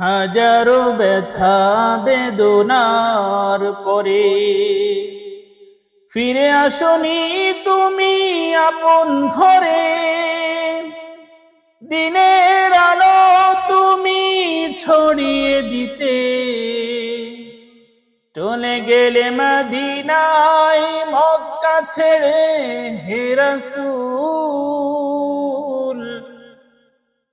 হাজারো ব্যথা বেদনার পরে। ফিরে আসনি তুমি আপন ঘরে। দিনের আলো তুমি ছড়িয়ে দিতে। চলে গেলে মদিনায় মক্কা ছেড়ে হেরাসুল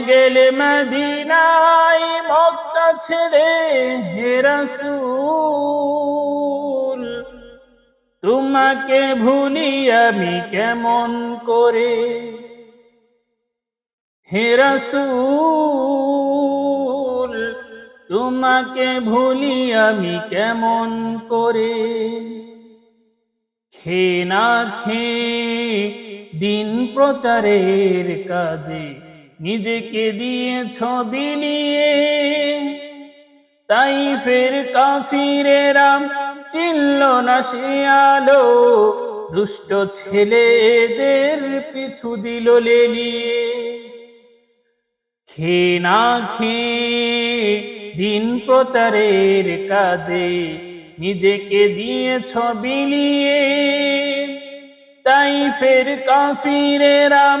গেলে মদিনায় মক্কা ছেড়ে হেরাসুল তোমাকে ভুলি আমি কেমন করে? হেরাসুল তোমাকে ভুলি আমি কেমন করে? খে না খে দিন প্রচারের কাজে নিজেকে দিয়ে ছবি নিয়ে। তাই ফের কাফিরেরাম চিনল না সে আলো। দুষ্ট ছেলেদের পিছু দিল লেলিয়ে। খে না খে দিন প্রচারের কাজে নিজেকে দিয়ে ছবি নিয়ে। তাই ফের কাফিরেরাম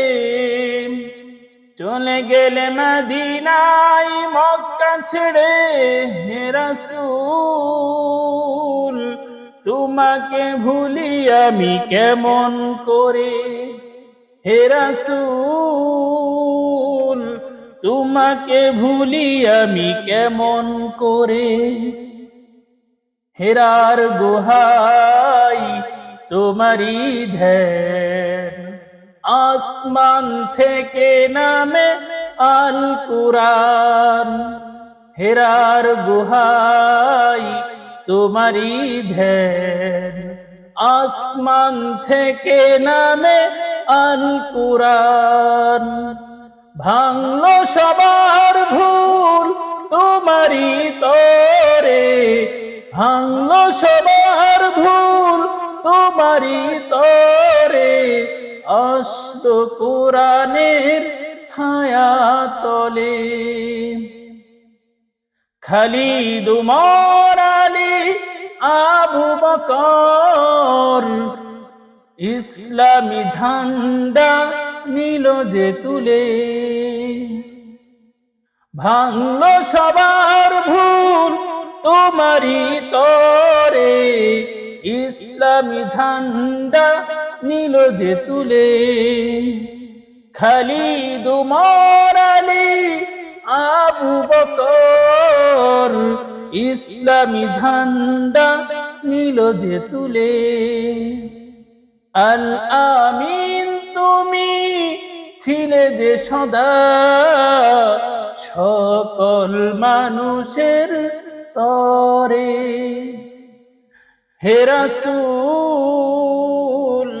চলে গেলে মদিনায় মক্কা ছেড়ে হেরাসুল তোমাকে ভুলি আমি কেমন করে? হেরাসুল তোমাকে ভুলি আমি কেমন করে? হেরার গুহাই তোমারি ধ্যান। আসমান থেকে নামে আল কুরান হেরার গুহাই তোমারি ধ্যান। আসমান থেকে নামে আল কুরান ভাঙলো সবার ভুল তোমারি তরে। ভাঙলো সবার ভুল তোমারি তরে। অষ্ট কোরআনের ছায়া তলে। খালিদ উমর আলী, আবু বকর, ইসলামী ঝান্ডা নীল যে তুলে। ভাঙল সবার ভুল তোমারি তরে, ইসলামী ঝান্ডা নীল যে তুলে। খালিদ উমর আলী, আবু বকর, ইসলামী ঝান্ডা নীল যে তুলে। আল আমিন তুমি ছিলে যে সদা, সকল মানুষের তরে। হেরাসুল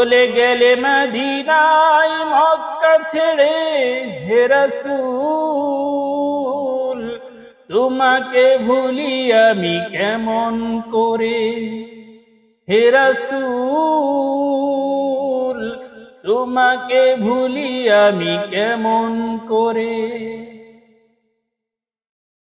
চলে গেলে মদিনায় মক্কা ছেড়ে হে রাসূল, তোমাকে ভুলি আমি কেমন করে? হে রাসূল, তোমাকে ভুলি আমি কেমন করে?